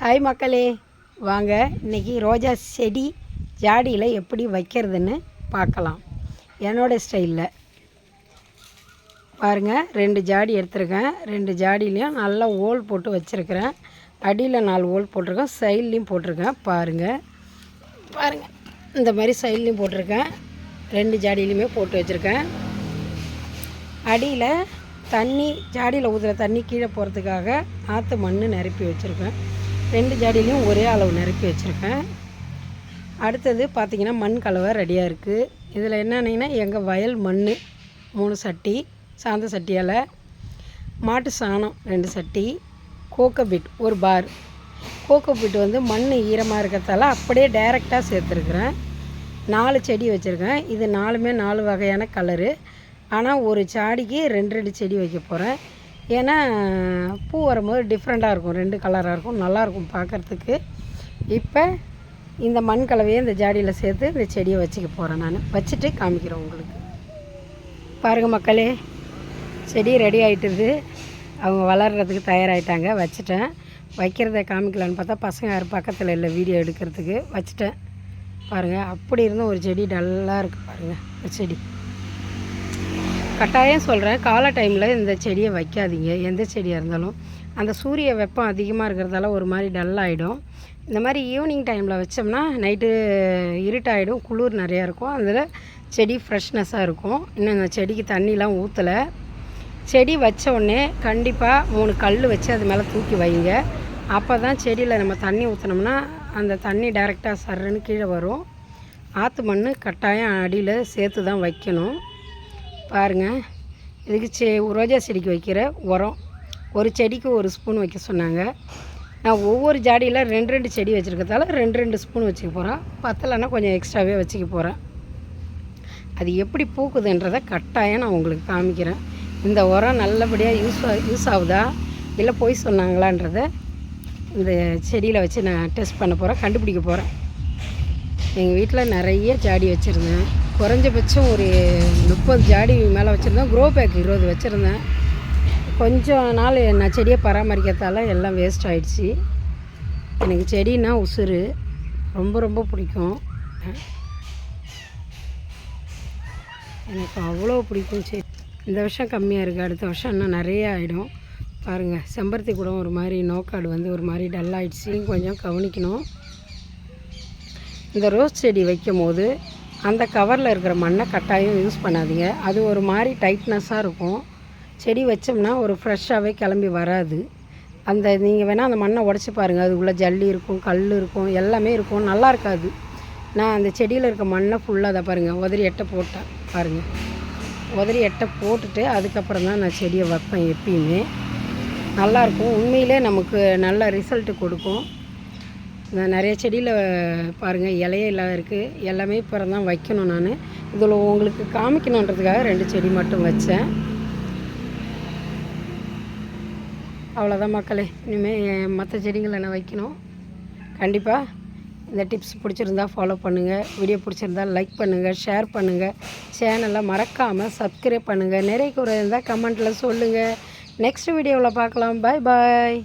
Hi மக்களே. வாங்க இன்னைக்கு ரோஜா செடி ஜாடியில் எப்படி வைக்கிறதுன்னு பார்க்கலாம். என்னோட ஸ்டைலில். பாருங்கள் ரெண்டு ஜாடி எடுத்திருக்கேன். ரெண்டு ஜாடிலையும் நல்லா ஓல் போட்டு வச்சுருக்கிறேன். அடியில் நாலு ஓல் போட்டிருக்கேன் சைட்லேயும் போட்டிருக்கேன். பாருங்கள் பாருங்கள் இந்த மாதிரி சைட்லேயும் போட்டிருக்கேன். ரெண்டு ஜாடியிலையுமே போட்டு வச்சுருக்கேன். அடியில் தண்ணி ஜாடியில் ஊற்றுற தண்ணி கீழே போகிறதுக்காக ஆற்று மண் நிரப்பி வச்சுருக்கேன். ரெண்டு ஜாடிலையும் ஒரே அளவு நிரப்பி வச்சுருக்கேன். அடுத்தது பார்த்திங்கன்னா மண் கலவை ரெடியாக இருக்குது இதில் என்னென்னா எங்கள் வயல் மண் மூணு சட்டி சாந்த சட்டியால் மாட்டு சாணம் ரெண்டு சட்டி கோகோபிட் ஒரு பார் கோகோபிட் வந்து மண் ஈரமாக இருக்கிறதால அப்படியே டைரெக்டாக சேர்த்துருக்குறேன். நாலு செடி வச்சுருக்கேன். இது நாலுமே நாலு வகையான கலரு ஆனால் ஒரு சாடிக்கு ரெண்டு ரெண்டு செடி வைக்க போகிறேன் ஏன்னா பூ வரும்போது டிஃப்ரெண்ட்டாக இருக்கும். ரெண்டு கலராக இருக்கும். நல்லாயிருக்கும் பார்க்குறதுக்கு. இப்போ இந்த மண் கலவையை இந்த ஜாடியில் சேர்த்து இந்த செடியை வச்சுக்க போகிறேன் நான். வச்சுட்டு காமிக்கிறேன் உங்களுக்கு. பாருங்கள் மக்களே செடி ரெடி ஆகிட்டுது அவங்க வளர்கிறதுக்கு தயாராகிட்டாங்க வச்சுட்டேன். வைக்கிறத காமிக்கலான்னு பார்த்தா பசங்க யார் பக்கத்தில் இல்லை. வீடியோ எடுக்கிறதுக்கு வச்சுட்டேன். பாருங்கள் அப்படி இருந்தும் ஒரு செடி டல்லாக இருக்குது பாருங்கள் ஒரு செடி. கட்டாயம் சொல்கிறேன் காலை டைமில் இந்த செடியை வைக்காதீங்க எந்த செடியாக இருந்தாலும். அந்த சூரிய வெப்பம் அதிகமாக இருக்கிறதால ஒரு மாதிரி டல் ஆகிடும் இந்த மாதிரி ஈவினிங் டைமில் வச்சோம்னா நைட்டு இருட்டாகிடும் குளிர் நிறையா இருக்கும். அதில் செடி ஃப்ரெஷ்னஸாக இருக்கும். இன்னும் இந்த செடிக்கு தண்ணிலாம் ஊற்றலை செடி வச்ச உடனே கண்டிப்பாக மூணு கல் வச்சு அது மேலே தூக்கி வைங்க. அப்போ தான் செடியில் நம்ம தண்ணி ஊற்றினோம்னா அந்த தண்ணி டைரெக்டாக சர்றன்னு கீழே வரும். ஆற்று மண் கட்டாயம் அடியில் சேர்த்து தான் வைக்கணும். பாருங்கள் இதுக்கு செ ரோஜா செடிக்கு வைக்கிற உரம். ஒரு செடிக்கு ஒரு ஸ்பூன் வைக்க சொன்னாங்க. நான் ஒவ்வொரு ஜாடியில் ரெண்டு ரெண்டு செடி வச்சுருக்கிறதால ரெண்டு ரெண்டு ஸ்பூன் வச்சுக்க போகிறேன் பத்தலைன்னா கொஞ்சம் எக்ஸ்ட்ராவே வச்சுக்க போகிறேன் அது எப்படி பூக்குதுன்றதை கட்டாயம் நான் உங்களுக்கு காமிக்கிறேன். இந்த உரம் நல்லபடியாக யூஸ் யூஸ் ஆகுதா? இல்லை போய் சொன்னாங்களான்றத இந்த செடியில் வச்சு நான் டெஸ்ட் பண்ண போகிறேன் கண்டுபிடிக்க போகிறேன் எங்கள் வீட்டில் நிறைய ஜாடி வச்சுருந்தேன். குறைஞ்சபட்சம் ஒரு முப்பது ஜாடி மேலே வச்சுருந்தேன் க்ரோ பேக் இருபது வச்சுருந்தேன். கொஞ்சம் நாள் நான் செடியை பராமரிக்கிறதால எல்லாம் வேஸ்ட் ஆகிடுச்சி எனக்கு செடின்னா உசுறு. ரொம்ப ரொம்ப பிடிக்கும். எனக்கு அவ்வளோ பிடிக்கும் செடி. இந்த வருஷம் கம்மியாக இருக்குது அடுத்த வருஷம் இன்னும் நிறைய ஆகிடும் பாருங்கள் செம்பருத்தி கூட ஒரு மாதிரி நோக்காடு வந்து ஒரு மாதிரி டல் கொஞ்சம் கவனிக்கணும். இந்த ரோஸ் செடி வைக்கும் போது அந்த கவரில் இருக்கிற மண்ணை கட்டாயம் யூஸ் பண்ணாதீங்க. அது ஒரு மாதிரி டைட்னஸ்ஸாக இருக்கும். செடி வச்சோம்னா ஒரு ஃப்ரெஷ்ஷாகவே கிளம்பி வராது. அந்த நீங்கள் வேணால் அந்த மண்ணை உடச்சி பாருங்கள் அதுக்குள்ளே ஜல்லி இருக்கும் கல் இருக்கும் எல்லாமே இருக்கும். நல்லா இருக்காது. நான் அந்த செடியில் இருக்க மண்ணை ஃபுல்லாக அதை பாருங்கள் உதறி எட்டை போட்டேன். பாருங்கள் உதறி எட்டை போட்டுட்டு அதுக்கப்புறம் தான் நான் செடியை வைப்பேன் எப்பயுமே. நல்லாயிருக்கும் உண்மையிலே நமக்கு நல்ல ரிசல்ட்டு கொடுக்கும். நான் நிறைய செடியில் பாருங்கள் இலையே இல்லாத இருக்குது எல்லாமே இப்போ தான் வைக்கணும் நான். இதில் உங்களுக்கு காமிக்கணுன்றதுக்காக ரெண்டு செடி மட்டும் வச்சேன். அவ்வளோதான் மக்களே. இனிமேல் மற்ற செடிங்களை நான் வைக்கணும். கண்டிப்பாக இந்த டிப்ஸ் பிடிச்சிருந்தா ஃபாலோ பண்ணுங்கள் வீடியோ பிடிச்சிருந்தா லைக் பண்ணுங்கள் ஷேர் பண்ணுங்கள் சேனலை மறக்காமல் சப்ஸ்கிரைப் பண்ணுங்கள் நிறைய குறை இருந்தால் கமெண்ட்டில் சொல்லுங்கள் நெக்ஸ்ட் வீடியோவில் பார்க்கலாம். பாய் பாய்